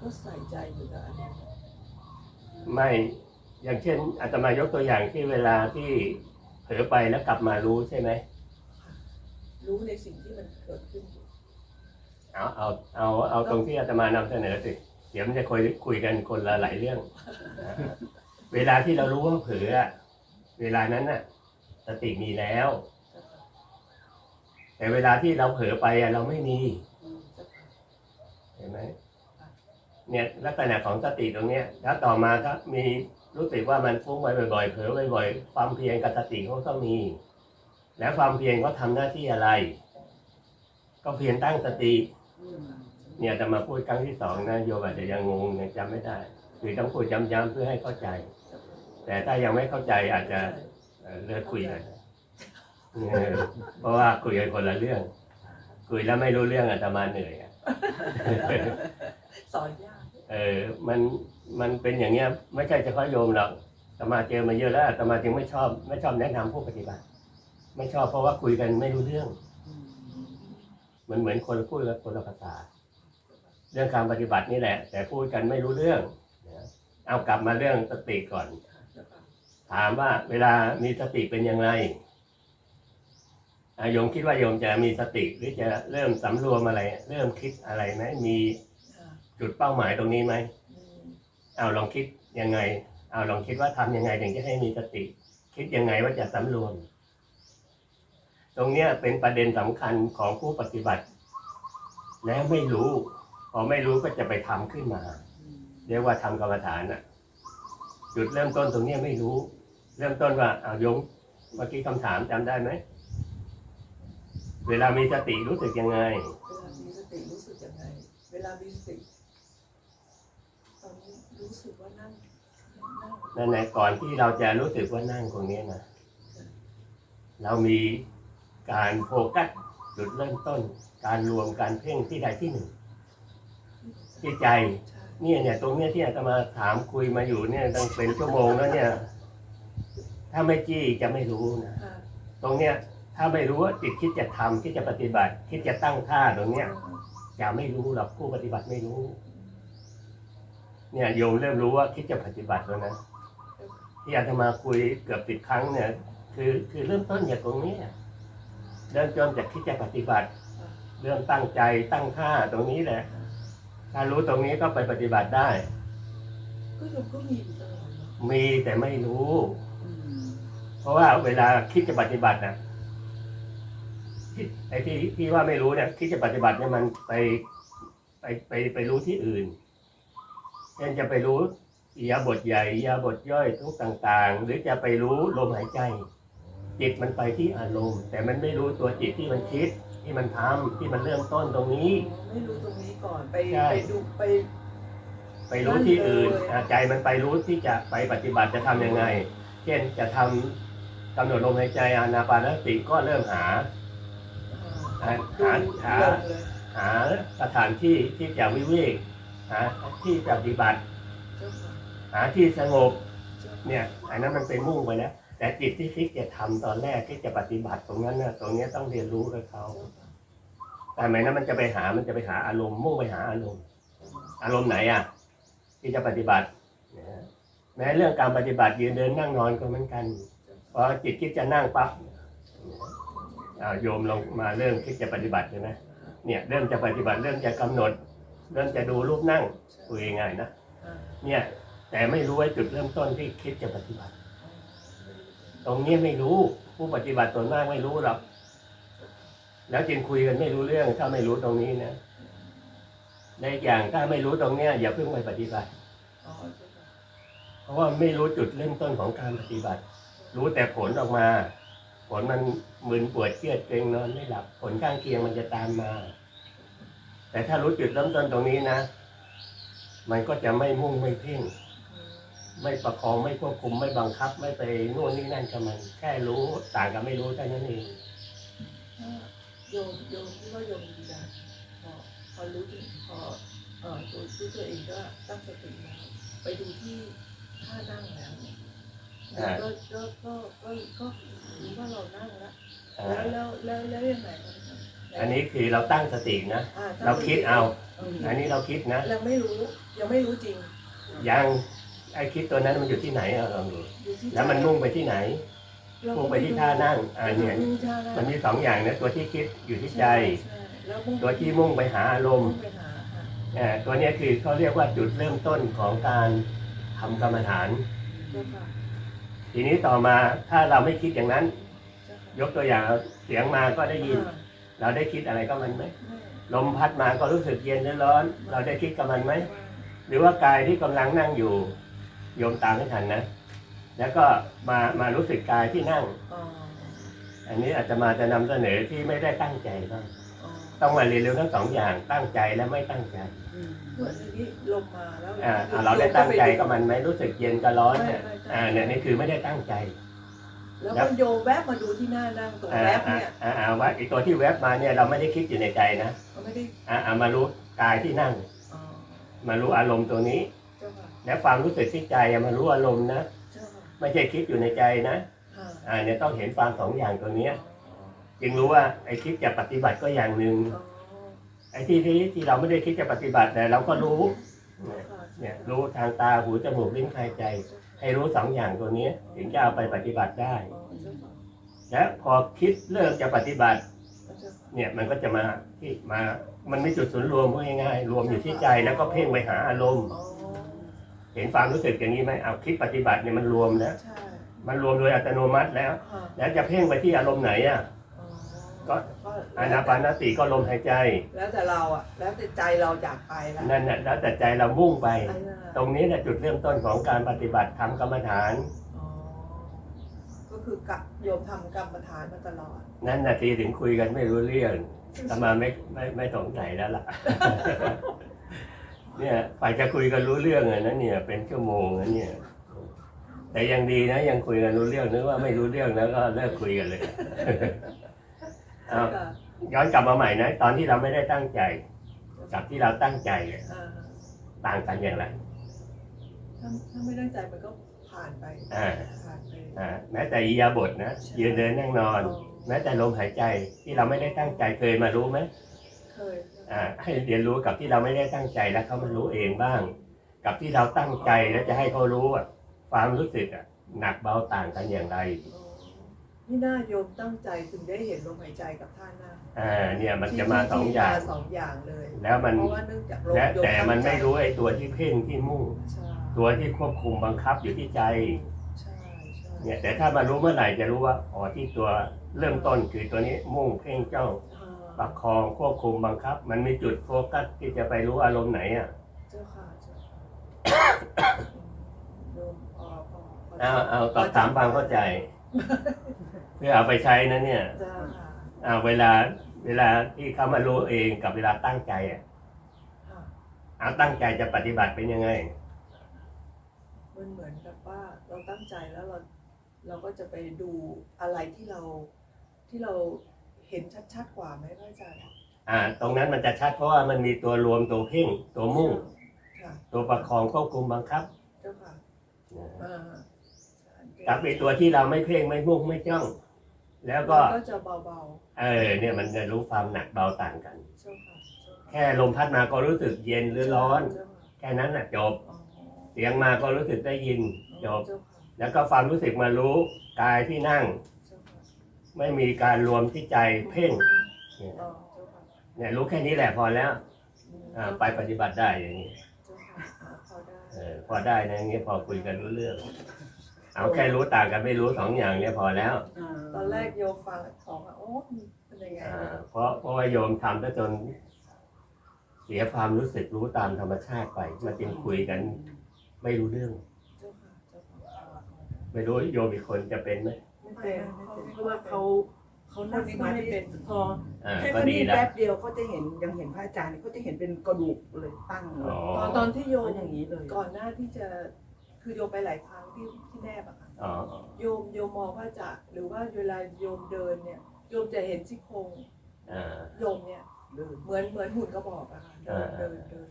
ก็ใส่ใจอยู่กับอันนี้ไม่อย่างเช่นอาตมายกตัวอย่างที่เวลาที่เผลอไปแล้วกลับมารู้ใช่ไหมรู้ในสิ่งที่มันเกิดขึ้นอยู่เอาเอาเอาเอาตรงที่อาตมานำเสนอสิเดี๋ยวมันจะคุยคุยกันคนละหลายเรื่องอ่าเวลาที่เรารู้ว่าเผลออะเวลานั้นน่ะ สติมีแล้วเจ้าค่ะแต่เวลาที่เราเผลอไปอะเราไม่มี อืมเจ้าค่ะ เห็นไหม เนี่ยลักษณะของสติตรงเนี้ยแล้วต่อมาก็มีรู้สึกว่ามันฟุ้งไปบ่อยๆเผลอบ่อยๆความเพียรกับสติเขาก็มี แล้วความเพียรเขาทำหน้าที่อะไร ก็เพียรตั้งสติ เนี่ยจะมาพูดครั้งที่สองนะโยมอาจจะยังงงยังจำไม่ได้คือต้องพูดย้ำๆเพื่อให้เข้าใจ แต่ถ้ายังไม่เข้าใจอาจจะเลิกคุยกันเออเพราะว่าคุยกันคนละเรื่อง คุยแล้วไม่รู้เรื่องอาตมาเหนื่อยอะสอนยาก เออมันมันเป็นอย่างเงี้ยไม่ใช่เฉพาะโยมหรอกตมาเจอมาเยอะแล้วตมาจึงไม่ชอบ ไม่ชอบแนะนำผู้ปฏิบัติ ไม่ชอบเพราะว่าคุยกันไม่รู้เรื่อง มันเหมือนคนพูดกับคนละภาษา เรื่องการปฏิบัตินี่แหละ แต่พูดกันไม่รู้เรื่องเอากลับมาเรื่องสติก่อน ถามว่าเวลามีสติเป็นยังไงอโยมคิดว่าโยมจะมีสติหรือจะเริ่มสำรวมอะไร เริ่มคิดอะไรไหมมี จุดเป้าหมายตรงนี้ไหมเอาลองคิดยังไง เอาลองคิดว่าทำยังไงถึงจะให้มีสติ คิดยังไงว่าจะสำรวม ตรงเนี้ยเป็นประเด็นสำคัญของผู้ปฏิบัติ แล้วไม่รู้ พอไม่รู้ก็จะไปทำขึ้นมา เรียกว่าทำกรรมฐานน่ะจุดเริ่มต้นตรงเนี้ยไม่รู้ เริ่มต้นว่าเอายมเมื่อกี้คำถามจำได้ไหมเวลามีสติรู้สึกยังไง เวลามีสติรู้สึกยังไง เวลามีสติ รู้สึกว่านั่งนั่งนั่นแหละก่อนที่เราจะรู้สึกว่านั่งตรงเนี้ยนะเรามีการโฟกัสจุดเริ่มต้น การรวมการเพ่งที่ใดที่หนึ่งที่ใจใช่เนี่ยเนี่ยตรงเนี้ยที่อาตมาถามคุยมาอยู่เนี่ยตั้งเป็นชั่วโมงแล้วเนี่ย ถ้าไม่จี้จะไม่รู้นะค่ะตรงเนี้ยถ้าไม่รู้ว่าจิตคิดจะทำคิดจะปฏิบัติ คิดจะตั้งท่าตรงเนี้ยจะไม่รู้หรอกผู้ปฏิบัติไม่รู้ เนี่ยโยมเริ่มรู้ว่าคิดจะปฏิบัติแล้วนะที่อาตมาคุยเกือบสิบครั้งเนี่ย คือคือเริ่มต้นจากตรงเนี้ยเริ่มต้นจากคิดจะปฏิบัติ เรื่องตั้งใจตั้งท่าตรงนี้แหละ ถ้ารู้ตรงนี้ก็ไปปฏิบัติได้ ก็โยมก็มีอยู่ตลอดเนาะมีแต่ไม่รู้อืมเพราะว่าเวลาคิดจะปฏิบัตินะที่ไอ้ที่ที่ว่าไม่รู้เนี่ยคิดจะปฏิบัติเนี่ยมันไปไปไปไปรู้ที่อื่น เช่นจะไปรู้อิริยาบทใหญ่อิริยาบทย่อยทุกต่าง ๆ หรือจะไปรู้ลมหายใจ จิตมันไปที่อารมณ์ แต่มันไม่รู้ตัวจิตที่มันคิดที่มันทำที่มันเริ่มต้นตรงนี้ ไม่รู้ตรงนี้ก่อนไปใช่ ไปดูไป ไปรู้ที่อื่นนั่นเลยอะใจมันไปรู้ที่จะไปปฏิบัติจะทำยังไง เช่นจะทำกำหนดลมหายใจอานาปานสติก็เริ่มหาอ่าหาดูหาลงเลยหาสถานที่ที่จะวิเวก หาที่ปฏิบัติ หาที่สงบ เนี่ยอันนั้นมันเป็นมุ่งไปแล้วแต่จิตที่คิดจะทำตอนแรกที่จะปฏิบัติตรงนั้นน่ะตรงนี้ต้องเรียนรู้กับเขาแต่ไหมนั้นมันจะไปหามันจะไปหาอารมณ์มุ่งไปหาอารมณ์ อารมณ์ไหนอะ ที่จะปฏิบัตินะฮะแม้เรื่องการปฏิบัติยืนเดินนั่งนอนก็เหมือนกันพอจิตคิดจะนั่งปั๊บอ่าโยมลงมาเริ่มคิดจะปฏิบัติใช่ไหมเนี่ยเริ่มจะปฏิบัติเริ่มจะกำหนด เริ่มจะดูรูปนั่งคุยง่ายนะเนี่ยแต่ไม่รู้ไว้จุดเริ่มต้นที่คิดจะปฏิบัติ ตรงนี้ไม่รู้ผู้ปฏิบัติส่วนมากไม่รู้หรอกแล้วจึงคุยกันไม่รู้เรื่องถ้าไม่รู้ตรงนี้นะในอย่างถ้าไม่รู้ตรงเนี้ยอย่าเพิ่งไปปฏิบัติเจ้าค่ะเพราะว่าไม่รู้จุดเริ่มต้นของการปฏิบัติ รู้แต่ผลออกมา ผลมันมึนปวดเครียดเกร็งนอนไม่หลับ ผลข้างเคียงมันจะตามมา แต่ถ้ารู้จุดเริ่มต้นตรงนี้นะ มันก็จะไม่มุ่งไม่เพ่ง ไม่ประคองไม่ควบคุมไม่บังคับ ไม่ไปนู่นนี่นั่นกับมัน แค่รู้ต่างกับไม่รู้เท่นั้นเองโยมโยมที่ว่าโยมดีนะพอพอรู้ถึงพอเออตัวตัวตัวเองก็ตั้งสติแล้วไปดูที่ท่านั่งแล้วก็ก็ก็ก็รู้ว่าเรานั่งแล้วแล้วแล้วแล้วยังไงครับ อันนี้คือเราตั้งสตินะ อ่ตั้งเราคิดเอาเอออันนี้เราคิดนะ ยังไม่รู้ยังไม่รู้จริงยังไอ้คิดตัวนั้นมันอยู่ที่ไหนเอาลองดู อยู่ที่ใจแล้วมันมุ่งไปที่ไหน เรามุ่ก็งไปที่ท่านั่งอ่าเนี่ยมุ่งท่านั่งมันมีสองอย่างนะตัวที่คิดอยู่ที่ใจ ช่ช่แล้วมุ่งตัวที่มุ่งไปหาอารมณ์มุ่งไปหาค่ะอ่าตัวเนี้ยคือเขาเรียกว่าจุดเริ่มต้นของการทำกรรมฐาน เจ้าค่ะทีนี้ต่อมาถ้าเราไม่คิดอย่างนั้น เจ้าค่ะยกตัวอย่างเสียงมาก็ได้ยิน อ่า เราได้คิดอะไรก็มันไหมไม่ลมพัดมาก็รู้สึกเย็นหรือร้อน เราได้คิดกับมันไหมหรือว่ากายที่กำลังนั่งอยู่โยมตามไม่ทันนะ แล้วก็มามารู้สึกกายที่นั่งอ๋ออันนี้อาจจะมาจะนำเสนอที่ไม่ได้ตั้งใจบ้างอ๋อต้องมาเรียนรู้ทั้งสองอย่างตั้งใจและไม่ตั้งใจเหมือนทีนี้ลมมาแล้วอ่าอ่าเราได้ตั้งใจกับมันไหมรู้สึกเย็นกับร้อนเนี่ยไม่ไม่อ่าเนี่ยนี่คือไม่ได้ตั้งใจ แล้วก็โยแวบมาดูที่หน้านั่งตรงอ่าแวบอ่าเนี่ยอ่าอ่าว่าไอตัวที่แวบมาเนี่ยเราไม่ได้คิดอยู่ในใจนะเขาไม่ได้อ่าอ่ามารู้กายที่นั่งอ๋อมารู้อารมณ์ตัวนี้เจ้าค่ะแล้วความรู้สึกที่ใจอะมารู้อารมณ์นะเจ้าค่ะไม่ใช่คิดอยู่ในใจนะค่ะอ่าเนี่ยต้องเห็นความสองอย่างตัวเนี้ยจึงรู้ว่าไอ้คิดจะปฏิบัติก็อย่างหนึ่งอ๋อไอ้ที่ที่ที่เราไม่ได้คิดจะปฏิบัติแต่เราก็รู้เจ้าค่ะเนี่ยรู้ทางตาหูจมูกลิ้นกายใจ ให้รู้สองอย่างตัวเนี้ยถึงจะเอาไปปฏิบัติได้อ๋อเจ้าค่ะและพอคิดเริ่มจะปฏิบัติเจ้าค่ะเนี่ยมันก็จะมาที่มา มันไม่จุดศูนย์รวมพูดง่ายๆรวมอยู่ที่ใจแล้วก็เพ่งไปหาอารมณ์อ๋อเห็นความรู้สึกอย่างนี้ไหมเอาคิดปฏิบัติเนี่ยมันรวมแล้วใช่มันรวมโดยอัตโนมัติแล้วค่ะแล้วจะเพ่งไปที่อารมณ์ไหนอะอ๋อ ก็ก็อานาปานสติก็ลมหายใจ แล้วแต่เราอะ แล้วแต่ใจเราอยากไปแล้วนั่นน่ะแล้วแต่ใจเรามุ่งไปไอ้นั่นตรน่ะงนี้แหละจุดเริ่มต้นของการปฏิบัติทำกรรมฐานอ๋อก็คือกับโยมทำกรรมฐานมาตลอด นั่นนาทีถึงคุยกันไม่รู้เรื่องตมาไม่ไม่ไม่สงสัยแล้วล่ะ เนี่ยฝ่ายจะคุยกันรู้เรื่องอะนะเนี่ย เป็นชั่วโมงนะเนี่ย แต่ยังดีนะ ยังคุยกันรู้เรื่องนึกว่าไม่รู้เรื่องแล้วก็เลิกคุยกันเลย เอาค่ะย้อนกลับมาใหม่นะ ตอนที่เราไม่ได้ตั้งใจ กับที่เราตั้งใจเนี่ยอ่าต่างกันอย่างไร ถ้าถ้าไม่ตั้งใจมันก็ผ่านไปอ่า ผ่านไปอ่าแม้แต่อิริยาบถนะยืนเดินนั่งนอน แม้แต่ลมหายใจที่เราไม่ได้ตั้งใจเคยมารู้ไหมเคยอ่าให้เรียนรู้กับที่เราไม่ได้ตั้งใจแล้วเขามารู้เองบ้าง กับที่เราตั้งใจแล้วจะให้เขารู้อะความรู้สึกอะหนักเบาต่างกันอย่างไร อ๋อ นี่น่าโยมตั้งใจถึงได้เห็นลมหายใจกับท่านั่งอ่าเนี่ยมันจะมาที่สองอย่าง ที่มสองอย่างเลยแล้วมัน เพราะว่าเนื่องจากลมและโยมแต่มันตั้งใจไม่รู้ไอ้ตัวที่เพ่งที่มุ่ง ใช่ตัวที่ควบคุมบังคับอยู่ที่ใจ ใช่ใช่เนี่ย แต่ถ้ามารู้เมื่อไหร่จะรู้ว่าอ๋อที่ตัวเริ่มต้นคือตัวนี้มุ่งเพ่งจ้องอ่าประคองควบคุมบังคับ มันมีจุดโฟกัสที่จะไปรู้อารมณ์ไหนอะเจ้าค่ะเจ้าค่ะโยมพอพอพเอาเอาตอบถามความเข้าใจ เพื่อเอาไปใช้นะเนี่ยเจ้าค่ะอ่าเวลาเวลาที่เขามารู้เองกับเวลาตั้งใจอะค่ะเอาตั้งใจจะปฏิบัติเป็นยังไง มันเหมือนกับว่าเราตั้งใจแล้วเราเราก็จะไปดูอะไรที่เราที่เราเห็นชัดๆกว่าไหมพระอาจารย์อ่า ตรงนั้นมันจะชัดเพราะว่ามันมีตัวรวมตัวเพ่งตัวมุ่งค่ะตัวประคองควบคุมบังคับเจ้าค่ะอ่ากับไอตัวที่เราไม่เพ่งไม่มุ่งไม่จ้อง แล้วก็ก็จะเบาเออเนี่ยมันจะรู้ความหนักเบาต่างกัน ๆเจ้าค่ะเจ้าค่ะแค่ลมพัดมาก็รู้สึกเย็นหรือร้อน เจ้าค่ะแค่นั้นน่ะจบ อ๋อเสียงมาก็รู้สึกได้ยินจบ เจ้าค่ะแล้วก็ความรู้สึกมารู้กายที่นั่ง เจ้าค่ะไม่มีการรวมที่ใจเพ่งเนี่ยอ๋อเจ้าค่ะเนี่ยรู้แค่นี้แหละพอแล้วอืมอ่าไปปฏิบัติได้อย่างนี้เจ้าค่ะอ๋อพอได้ เออพอได้นะอย่างเงี้ยพอคุยกันรู้เรื่อง เอาแค่รู้ต่างกันไม่รู้สองอย่างเนี่ยพอแล้วตอนแรกโยมฟังของอะโอ้มันเป็นยังไงอ่าเพราะเพราะว่าโยมทำซะจน เสียความรู้สึกรู้ตามธรรมชาติไปมาจึงคุยกัน ไม่รู้เรื่อง เจ้าค่ะเจ้าค่ะไม่รู้โยมอีกคนจะเป็นไหมไม่เป็นไม่เป็นเพราะว่าเขาเขานั่งสมาธิพออ่าแค่ก็เขาดีนี่แล้วแป๊บเดียวเขาจะเห็นยังเห็นพระอาจารย์เขาจะเห็นเป็นกระดูกเลยตั้งเลยอ๋อตอนตอนที่โยมเขาอย่างนี้เลย ก่อนหน้าที่จะ คือโยมไปหลายครั้งที่ที่แนบอะค่ะอ๋อโยมโยมมองว่าจะหรือว่าเวลาโยมเดินเนี่ยโยมจะเห็นซี่โครงอ่าโยมเนี่ยเดินเหมือนเหมือนหุ่นกระบอกอะค่ะเดินอ่าเดินเดิน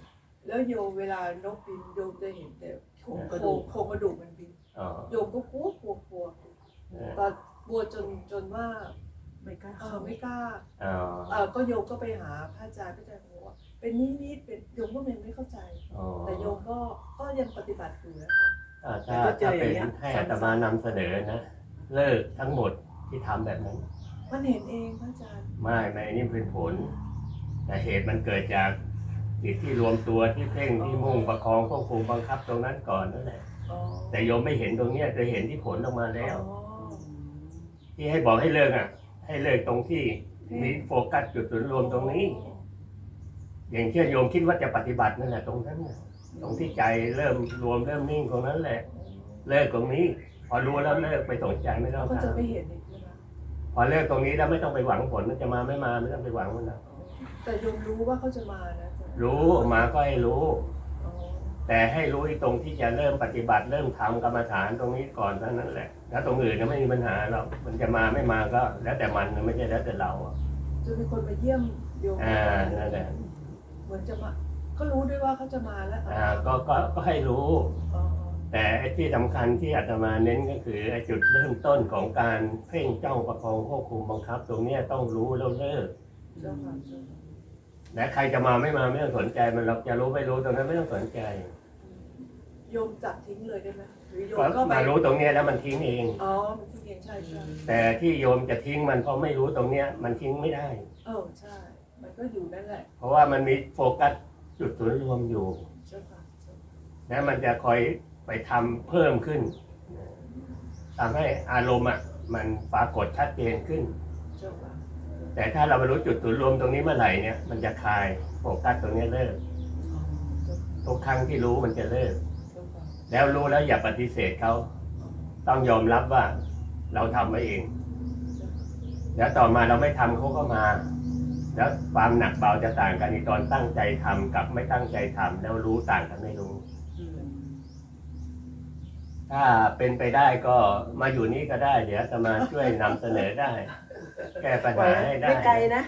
แล้วโยมเวลานกบินโยมจะเห็นแต่โครงกระโครดูงกโครงกระดูกมันบินอ๋อโยมก็กลัวกลัวกลัวเออตอนกลัวจนจนว่าไม่กล้าเอเข้าอไม่กล้าอ๋อเออก็โยมก็ไปหาพระอาจารย์พระอาจารย์บอกว่าเป็นนิมิตเป็นโยมก็ยังไม่เข้าใจ อ๋อแต่โยมก็ก็ยังปฏิบัติอยู่นะคะ อ่าถ้าถ้าเป็นให้อาตมานำเสนอนะ เลิกทั้งหมดที่ทำแบบนั้น มันเห็นเองพระอาจารย์ไม่ไม่อันนี่เป็นผล แต่เหตุมันเกิดจากจิตที่รวมตัวที่เพ่งที่มุ่งประคองควบคุมบังคับตรงนั้นก่อนนั่นแหละอ๋อแต่โยมไม่เห็นตรงเนี้ยจะเห็นที่ผลออกมาแล้ว อ๋อที่ให้บอกให้เลิกอะ ให้เลิกตรงที่มีโฟกัสจุดศูนย์รวมตรงนี้ อย่างเช่นโยมคิดว่าจะปฏิบัตินั่นแหละตรงนั้นน่ะ ตรงที่ใจเริ่มรวมเริ่มนิ่งตรงนั้นแหละ เลิกตรงนี้ พอรู้แล้วเลิกไปสนใจไม่ต้องก็จะทำไม่เห็นอีกใช่ไหมพอเลิกตรงนี้แล้วไม่ต้องไปหวังผลมันจะมาไม่มาไม่ต้องไปหวังมันนะแต่โยมรู้ว่าเขาจะมานะอาจารย์รู้มาก็ให้รู้ อ๋อแต่ให้รู้ไอ้ตรงที่จะเริ่มปฏิบัติเริ่มทำกรรมฐานตรงนี้ก่อนเท่านั้นแหละ แล้วตรงอื่นเนี่ยไม่มีปัญหาหรอกมันจะมาไม่มาก็แล้วแต่มันไม่ใช่แล้วแต่เราอะจะมีคนมาเยี่ยมโยมอ่านั่นแหละ เหมือนจะมา ก็รู้ด้วยว่าเขาจะมาแล้วอ่าก็ก็ก็ให้รู้ อ๋อแต่ไอ้ที่สำคัญที่อาตมาเน้นก็คือไอ้จุดเริ่มต้นของการเพ่งจ้องประคองควบคุมบังคับ ตรงเนี้ยต้องรู้แล้วเลิกเจ้าค่ะเจ้าค่ะและใครจะมาไม่มาไม่ต้องสนใจมันเราจะรู้ไม่รู้ตรงนั้นไม่ต้องสนใจโยมจัดทิ้งเลยได้ไหมหรือโยมก็ก็ไปมารู้ตรงเนี้ยแล้วมันทิ้งเอง อ๋อมันทิ้งเองใช่ใช่แต่ที่โยมจะทิ้งมันเพราะไม่รู้ตรงเนี้ยมันทิ้งไม่ได้ เออใช่ มันก็อยู่นั่นแหละเพราะว่ามันมีโฟกัส จุดศูนย์รวมอยู่ เจ้าค่ะเจ้าค่ะและมันจะคอยไปทำเพิ่มขึ้นทำให้อารมณ์อะมันปรากฏชัดเจนขึ้น เจ้าค่ะแต่ถ้าเราไปรู้จุดศูนย์รวมตรงนี้เมื่อไหร่เนี่ยมันจะคลายโฟกัสตรงนี้เลิกอ๋อเจ้าค่ะทุกครั้งที่รู้มันจะเลิก เจ้าค่ะแล้วรู้แล้วอย่าปฏิเสธเขาต้องยอมรับว่าเราทำไว้เอง เจ้าค่ะแล้วต่อมาเราไม่ทำเขาก็มา แล้วความหนักเบาจะต่างกันในตอนตั้งใจทำกับไม่ตั้งใจทำแล้วรู้ต่างกันไม่รู้อืมถ้าเป็นไปได้ก็มาอยู่นี่ก็ได้ เดี๋ยวจะมาช่วยนำเสนอได้ แก้ปัญหาให้ได้ไม่ไกลนะ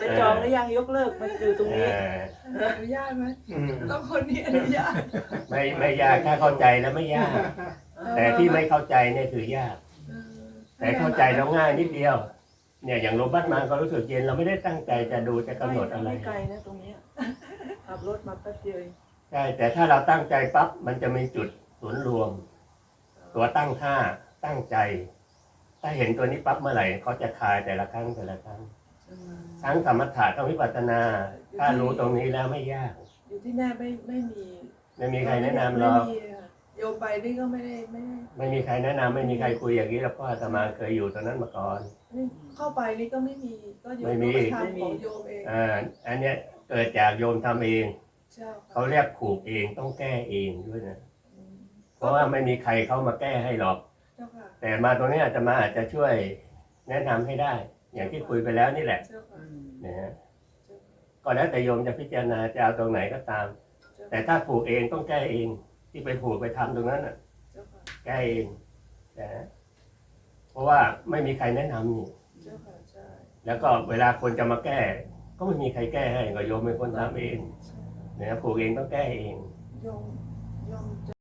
ไปจองหรือยังยกเลิกมาอยู่ตรงเอนี้ออนุญาตไหมอืมต้องคนนี้อนุญาตไม่ไม่ยากถ้าเข้าใจแล้วไม่ยาก แต่ที่ไม่เข้าใจเนี่ยคือยากเออแต่เข้าใจแล้วง่ายนิดเดียว เนี่ยอย่างลมพัดมาก็รู้สึกเย็นเราไม่ได้ตั้งใจจะดูจะกำหนดอะไร ไม่ไกลนะตรงเนี้ยขับรถมาแป๊บเดียวเองใช่แต่ถ้าเราตั้งใจปั๊บมันจะมีจุดศูนย์รวม ตัวตั้งท่าตั้งใจ ถ้าเห็นตัวนี้ปั๊บเมื่อไหร่เขาจะคลายแต่ละครั้งแต่ละครั้งอืมทั้งสมถะทั้งวิปัสสนา ถ้ารู้ตรงนี้แล้วไม่ยากอยู่ที่แน่ไม่ไม่มีไม่มีใครแนะนำหรอก ไม่มีค่ะ โยมไปนี่ก็ไม่ได้ไม่ได้ไม่มีใครแนะนำไม่มีใครคุยอย่างนี้แล้วก็อาตมาเคยอยู่ตรงนั้นมาก่อนไม่เข้าไปนี่ก็ไม่มีก็โยมไม่มี ก็ไปทำของโยมเองอ่าอันเนี้ยเกิดจากโยมทำเอง เจ้าค่ะเขาเรียกผูกเองต้องแก้เองด้วยนะอืมเพราะว่าไม่มีใครเข้ามาแก้ให้หรอก เจ้าค่ะแต่มาตรงนี้อาจจะมาอาจจะช่วยแนะนำให้ได้ อย่างที่คุยไปแล้วนี่แหละเจ้าค่ะอืมนะฮะเจ้าค่ะก็แล้วแต่โยมจะพิจารณาจะเอาตรงไหนก็ตาม เจ้าแต่ค่ะถ้าผูกเองต้องแก้เอง ที่ไปผูกไปทำตรงนั้นน่ะ เจ้าค่ะแก้เองนะฮะเพราะว่าไม่มีใครแนะนำนี่เจ้าค่ะใช่แล้วก็เวลาคนจะมาแก้ ก็ไม่มีใครแก้ให้ก็โยมเป็นคนทำเองใช่นะผูกเองต้องแก้เองโยมโยม